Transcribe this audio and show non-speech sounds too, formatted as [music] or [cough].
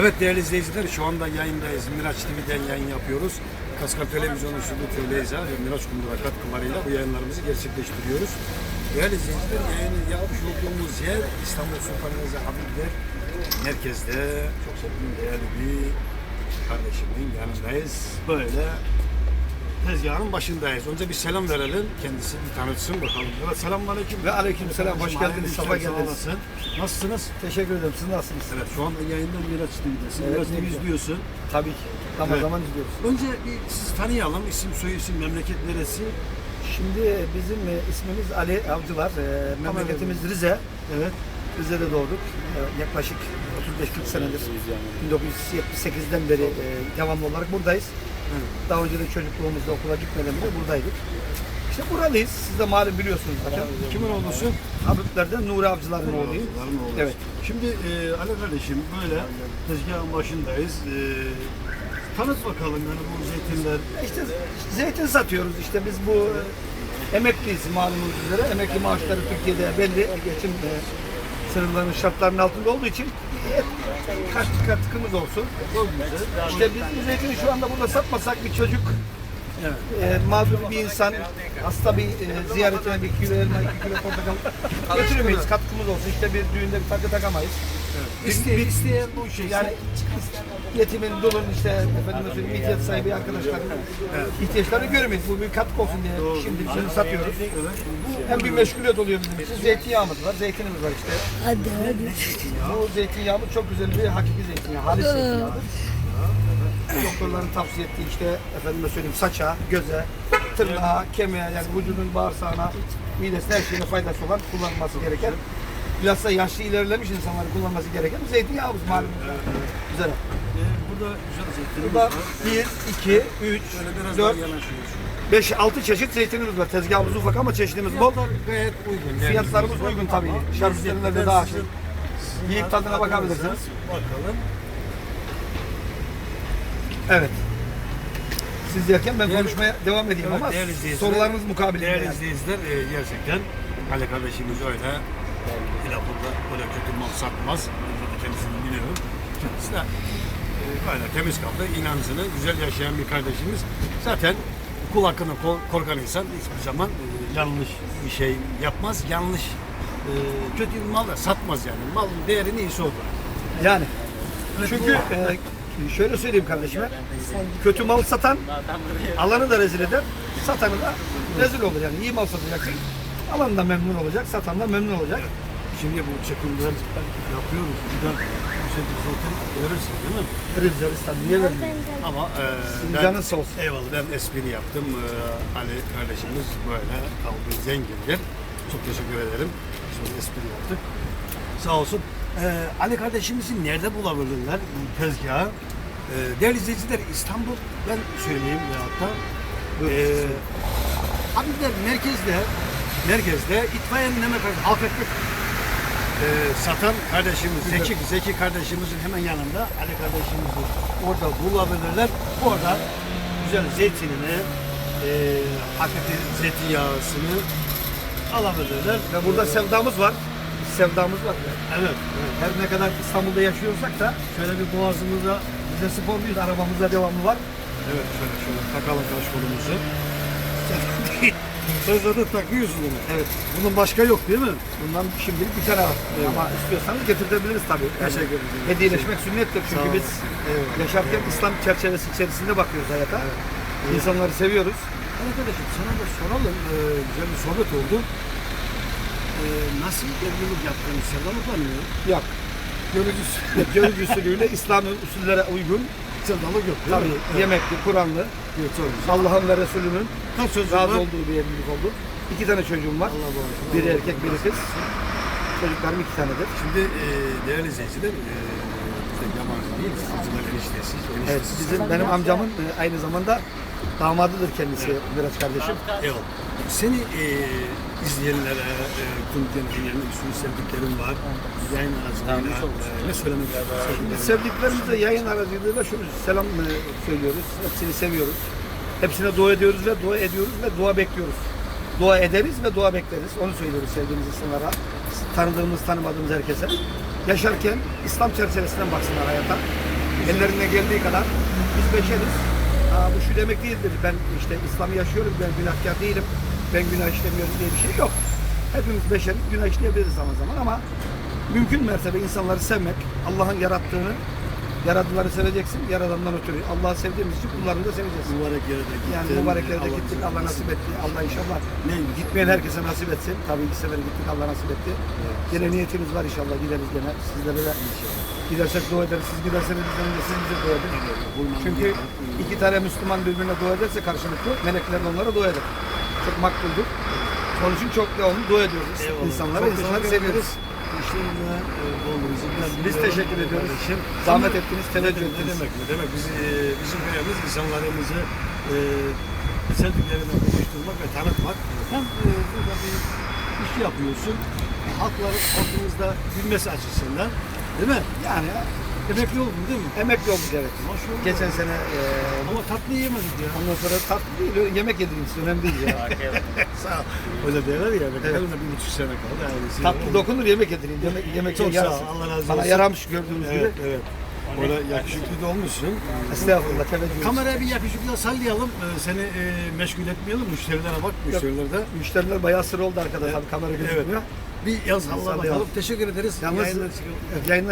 Evet değerli izleyiciler şu anda yayındayız. Miraç TV'den yayın yapıyoruz. Kaskar Televizyonu Şubu Televizyon ve Miraç Kundura katkılarıyla bu yayınlarımızı gerçekleştiriyoruz. Değerli izleyiciler yayını yapmış olduğumuz yer İstanbul Sultan Gazi Habibler merkezde çok sevdiğim değerli bir kardeşimin yanındayız. Böyle tezgahın başındayız. Önce bir selam verelim. Kendisi bir tanıtsın bakalım. Evet selamünaleyküm. Ve aleykümselam, hoş geldiniz, safa geldiniz. Nasılsınız? Teşekkür ederim. Siz nasılsınız? Evet şu anda yayından Miraç TV'desin. Evet, Miraç ne TV güzel. izliyorsun. Tabii ki. Zaman Evet. zaman izliyoruz. Önce bir sizi tanıyalım. İsim, soy isim, memleket neresi? Şimdi bizim e, ismimiz Ali Avcılar. E, memleketimiz Rize. Evet. Rize'de doğduk. E, yaklaşık 35-40 senedir. 1978'den beri e, devamlı olarak buradayız. Daha önce de çocukluğumuzda okula gitmeden beri buradaydık. İşte buralıyız. Siz de malum biliyorsunuz zaten. Kimin oğlusun? Habiblerden Nuri Avcılar'ın oğluyum. Evet. Şimdi e, Ali kardeşim böyle tezgahın başındayız. E, tanıt bakalım yani bu zeytinler. İşte zeytin satıyoruz. İşte biz bu e, emekliyiz malumunuz üzere. Emekli maaşları Türkiye'de belli geçim e, sınırlarının şartlarının altında olduğu için [laughs] kaç katkımız olsun. İşte biz bu zeytini şu anda burada satmasak bir çocuk e, mağdur bir insan hasta bir e, ziyaretine bir kilo elma, iki kilo portakal götüremeyiz. Katkımız olsun. İşte bir düğünde bir takı takamayız. İsteyen, isteyen bu şey. Yani yetimin, dulun işte efendim söyleyeyim ihtiyaç sahibi arkadaşların ihtiyaçlarını göremeyiz. Bu bir katkı olsun diye şimdi şunu satıyoruz. Hem bir meşguliyet oluyor bizim için. Zeytinyağımız var, zeytinimiz var işte. Hadi hadi. Bu zeytinyağımız çok güzel bir hakiki zeytinyağı, halis zeytinyağıdır. Doktorların tavsiye ettiği işte efendime söyleyeyim saça, göze, tırnağa, kemiğe yani vücudun bağırsağına, midesine her şeyine faydası olan kullanılması gereken bilhassa yaşlı ilerlemiş insanların kullanması gereken bir zeytinyağımız malum. Güzel. E, burada güzel zeytinimiz Burada var. 1, 2, 3, Şöyle biraz 4, daha yanaşıyoruz. 5, 6 çeşit zeytinimiz var. Tezgahımız ufak ama çeşitimiz bol. Fiyatlar gayet uygun. Yani Fiyatlarımız uygun tabii. Şarküterilerinde de daha şey. Yiyip tadına bakabilirsiniz. Bakalım. Evet. Siz yerken ben konuşmaya devam edeyim Evet, ama değerli sorularınız mukabilinde Değerli yani. izleyiciler e, gerçekten Ali kardeşimiz öyle İlapur'da böyle kötü mal satmaz. De kendisini biliyorum. Kendisi de e, böyle temiz kaldı. inancını güzel yaşayan bir kardeşimiz. Zaten kul hakkını ko- korkan insan hiçbir zaman e, yanlış bir şey yapmaz. Yanlış e, kötü bir mal da satmaz yani. Malın değeri neyse odur. Yani. Çünkü e, şöyle söyleyeyim kardeşime. Kötü mal satan alanı da rezil eder. Satanı da rezil olur. Yani iyi mal satacaksın. Alan da memnun olacak. Satan da memnun olacak. Şimdi bu çekimler yapıyoruz. Buradan bu şekilde zaten görürsün değil mi? Veririz veririz tabii. Niye vermiyoruz? Ama e, Sizin ben- canınız sağ olsun. Eyvallah ben espri yaptım. E, Ali kardeşimiz böyle kaldı zengindir. Çok teşekkür ederim. Şimdi espri yaptık. Sağ olsun. E, Ali kardeşimizi nerede bulabilirler bu tezgahı? E, değerli izleyiciler İstanbul ben söyleyeyim ya hatta. E, Habibler merkezde merkezde itfaiyenin hemen karşı halk ekmek e, satan kardeşimiz Zeki, Zeki kardeşimizin hemen yanında Ali kardeşimizi orada bulabilirler. Orada güzel zeytinini, e, hakiki zeytinyağısını alabilirler. Ve burada sevdamız var. Sevdamız var. Evet. Her ne kadar İstanbul'da yaşıyorsak da Şöyle bir boğazımıza biz de sporluyuz. Arabamızda devamlı var. evet şöyle şöyle takalım kaş kolumuzu. Sen zaten takıyorsun bunu. Evet. Bunun başka yok değil mi? Bundan şimdilik bir tane var. Ama istiyorsanız getirtebiliriz tabii. Teşekkür ederim. Hediyeleşmek sünnettir. Çünkü biz Eyvallah. yaşarken İslam çerçevesi içerisinde bakıyoruz hayata. İnsanları seviyoruz. Arkadaşım sana da soralım. Ee, güzel bir sohbet oldu. Ee, nasıl evlilik yaptığını sevdalıkla mı? Yok. Görücü, [laughs] görücü usulüyle İslam'ın usullere uygun. Yok değil Tabii mi? Yemekli, Kur'anlı, Evet, çok güzel. Allah'ın ve Resulünün Kaç çocuğun razı var? olduğu bir evlilik oldu. İki tane çocuğum var. Allah bağışlasın. Biri erkek, biri kız. Çocuklarım iki tanedir. Şimdi e, değerli izleyiciler, e, Evet, bizim benim amcamın e, aynı zamanda damadıdır kendisi Miraç kardeşim. Eyvallah. Seni e, izleyenlere, e, tüm dinleyenlerin bir sürü sevdiklerim var. Yayın aracılığıyla e, ne söylemek? Biz sevdiklerimize yayın aracılığıyla şunu selam e, söylüyoruz. Hepsini seviyoruz. Hepsine dua ediyoruz ve dua ediyoruz ve dua bekliyoruz. Dua ederiz ve dua bekleriz. Onu söylüyoruz sevdiğimiz insanlara. Tanıdığımız, tanımadığımız herkese. Yaşarken İslam çerçevesinden baksınlar hayata. Ellerinden geldiği kadar biz beşeriz. Aa, bu şu demek değildir. Ben işte İslam'ı yaşıyorum, ben günahkar değilim, ben günah işlemiyorum diye bir şey yok. Hepimiz beşeriz, günah işleyebiliriz zaman zaman ama mümkün mertebe insanları sevmek, Allah'ın yarattığını, yaratıları seveceksin, yaradandan ötürü. Allah'ı sevdiğimiz için kullarını da seveceğiz. Mübarek yere de gittin. Yani mübarek yerde Allah gittik, Allah nasip etti. Allah inşallah Ne? gitmeyen herkese nasip etsin. Tabii iki sefer gittik, Allah nasip etti. Gene niyetimiz var inşallah, gideriz gene. Sizlere de gidersek dua ederiz. Siz giderseniz bizden önce siz bize dua edin. Çünkü iki tane Müslüman birbirine dua ederse karşılıklı, melekler de onlara dua eder. Çok makbuldür. Onun için çok devamlı dua ediyoruz. Eyvallah. İnsanlara, Çok insanları seviyoruz. e, bizi Biz teşekkür ediyoruz. Kardeşim. Zahmet ettiniz, teveccüh demek, ne ettiniz. demek, ne demek? Biz, e, bizim görevimiz insanlarımızı e, sevdiklerine buluşturmak ve tanıtmak. Hem e, burada bir iş yapıyorsun, halkların, halkımızda bilmesi açısından. Değil mi? Yani Emekli oldun değil mi? emekli olduk evet. Maşallah. Geçen sene e, Ama tatlı yemedik ya. ondan sonra tatlı değil, öyle yemek yedireyim size, önemli değil ya. [laughs] Sağ ol. Öyle derler ya. Evet. Benim de bir buçuk sene kaldı. Yani Tatlı dokunur yemek yedireyim. Yemek, yemek Çok sağ ol, yarası. Allah razı Bana olsun. yaramış gördüğünüz Evet, gibi. evet. Öyle yakışıklı da olmuşsun. Estağfurullah teveccüh. Kameraya bir yakışıklı sallayalım. Ee, seni e, meşgul etmeyelim. Müşterilere bak. Müşteriler de. Müşteriler bayağı sıra oldu arkada tabii kamera gözükmüyor. Bir yaz Allah Sallayalım. bakalım. Teşekkür ederiz. Yalnız Yayınlar evet, yayınlar